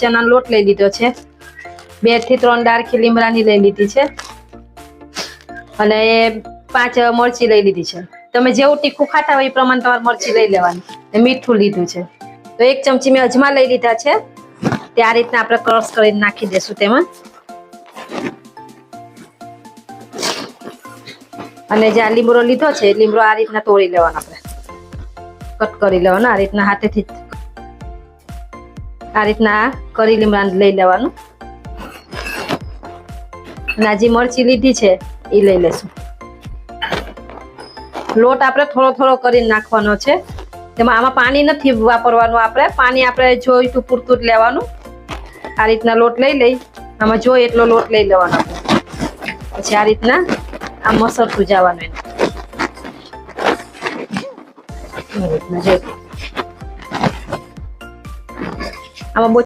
ચણાનો લોટ લઈ લીધો છે. બેથી ત્રણ ડાળખી લીમડાની લઈ લીધી છે. અને પાંચ મરચી લઈ લીધી છે. તમે જેવું તીખું ખાતા હોય એ પ્રમાણે તમારે મરચી લઈ લેવાની. મીઠું લીધું છે. તો એક ચમચી મેં અજમા લઈ લીધા છે. તે આ રીતના આપણે ક્રશ કરીને નાખી દેશું તેમાં. અને જે આ લીમડો લીધો છે લીમડો આ રીતના તોડી લેવાનો આપણે. કટ કરી લેવાનો, આ રીતના હાથેથી. આ રીતના કરી લીમડા લઈ લેવાનું. અને આ જે મરચી લીધી છે એ લઈ લેશું. લોટ આપણે થોડો થોડો કરીને નાખવાનો છે. તેમાં આમાં પાણી નથી વાપરવાનું આપણે. પાણી આપણે જોઈતું પૂરતું જ લેવાનું. આ રીતના લોટ લઈ લઈ. આમાં જોઈએ એટલો લોટ લઈ લેવાનો. પછી આ રીતના આ મસરતું જવાનું એને. રીતના જોઈ આમાં બહુ